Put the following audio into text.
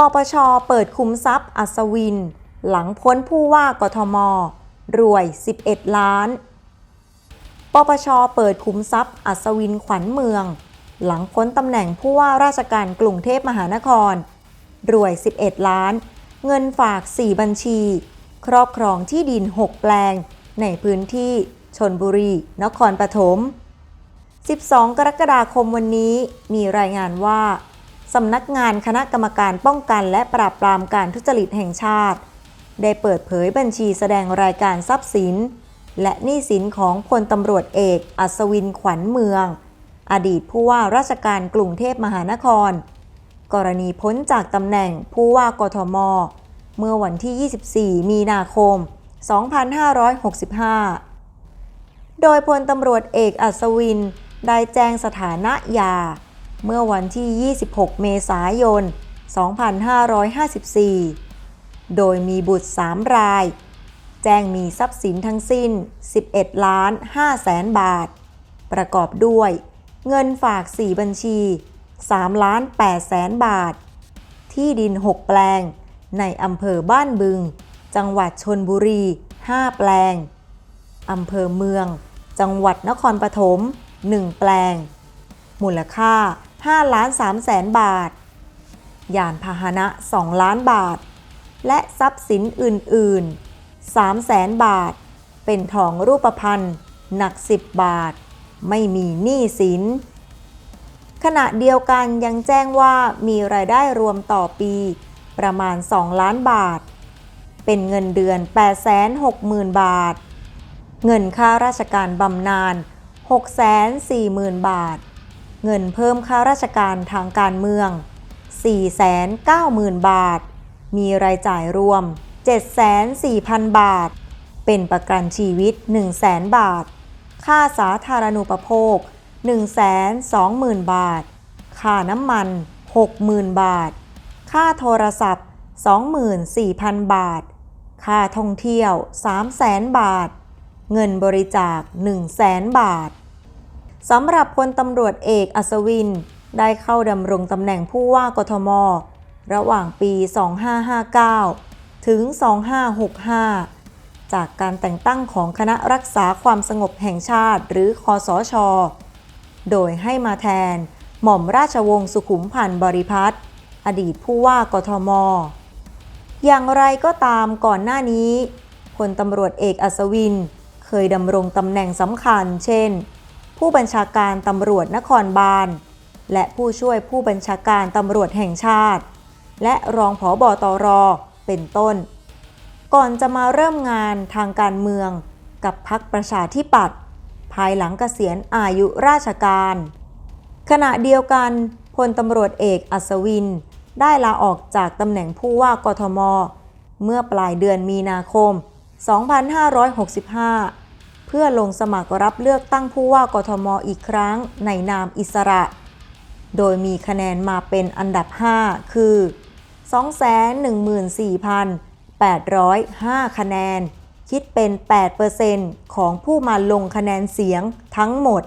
ปปช เปิดคุมทรัพย์อัศวิน หลังพ้นผู้ว่ากทม รวย 11 ล้าน ปปช เปิดคุมทรัพย์อัศวินขวัญเมือง หลังพ้นตำแหน่งผู้ว่าราชการกรุงเทพมหานคร รวย 11 ล้าน เงินฝาก 4 บัญชี ครอบครองที่ดิน 6 แปลง ในพื้นที่ชนบุรี นครปฐม 12 กรกฎาคมวันนี้มีรายงานว่า สำนักงานคณะกรรมการป้องกันและปราบปรามการทุจริตแห่งชาติ ได้เปิดเผยบัญชีแสดงรายการทรัพย์สิน และหนี้สินของพลตำรวจเอก อัศวินขวัญเมือง อดีตผู้ว่าราชการกรุงเทพมหานคร กรณีพ้นจากตำแหน่งผู้ว่ากทม เมื่อวันที่ 24 มีนาคม 2565 โดยพลตำรวจเอกอัศวินได้แจ้งสถานะยา เมื่อวันที่ 26 เมษายน 2554 โดยมีบุตร 3 ราย แจ้งมีทรัพย์สินทั้งสิ้น 11 ล้าน5แสนบาท ประกอบด้วยเงินฝาก 4 บัญชี 3 ล้าน8แสนบาท ที่ดิน 6 แปลง ในอำเภอบ้านบึง จังหวัดชนบุรี 5 แปลง อำเภอเมือง จังหวัดนครปฐม 1 แปลง มูลค่า 5ล้าน3แสนบาท ยานพาหนะ 2 ล้านบาท และทรัพย์สินอื่น ๆ 3 แสนบาท เป็นทองรูปพรรณหนัก 10 บาท ไม่มีหนี้สิน ขณะเดียวกันยังแจ้งว่ามีรายได้รวมต่อปี ประมาณ 2 ล้านบาท เป็นเงินเดือน 860,000 บาท เงินค่าราชการบำนาญ640,000 บาท เงินเพิ่มค่าราชการทางการเมือง 490,000 บาท มีรายจ่ายรวม 74,000 บาท เป็นประกันชีวิต 100,000 บาท ค่าสาธารณูปโภค 120,000 บาท ค่าน้ำมัน 60,000 บาท ค่าโทรศัพท์ 24,000 บาท ค่าท่องเที่ยว 300,000 บาท เงินบริจาค 100,000 บาท สำหรับพลตำรวจเอกอัศวิน ได้เข้าดำรงตำแหน่งผู้ว่ากทม ระหว่างปี 2559 ถึง 2565 จากการแต่งตั้งของคณะรักษาความสงบแห่งชาติหรือคอสช โดยให้มาแทน หม่อมราชวงศ์สุขุมพันธ์บริพัตรอดีตผู้ว่ากทม อย่างไรก็ตามก่อนหน้านี้พลตำรวจเอกอัศวิน เคยดำรงตำแหน่งสำคัญ เช่น ผู้บัญชาการตำรวจนครบาล และผู้ช่วยผู้บัญชาการตำรวจแห่งชาติ และรองผอบอตรเป็นต้น ก่อนจะมาเริ่มงานทางการเมืองกับพักประชาธิปัตย์ภายหลังเกษียณอายุราชการ ขณะเดียวกันพลตำรวจเอกอัศวิน ได้ลาออกจากตำแหน่งผู้ว่ากทม เมื่อปลายเดือนมีนาคม 2565 เพื่อลงสมัครรับเลือกตั้งผู้ว่ากทมอีกครั้งในนามอิสระ โดยมีคะแนนมาเป็นอันดับ 5 คือ 214,805 คะแนน คิดเป็น 8%ของผู้มาลงคะแนนเสียงทั้งหมด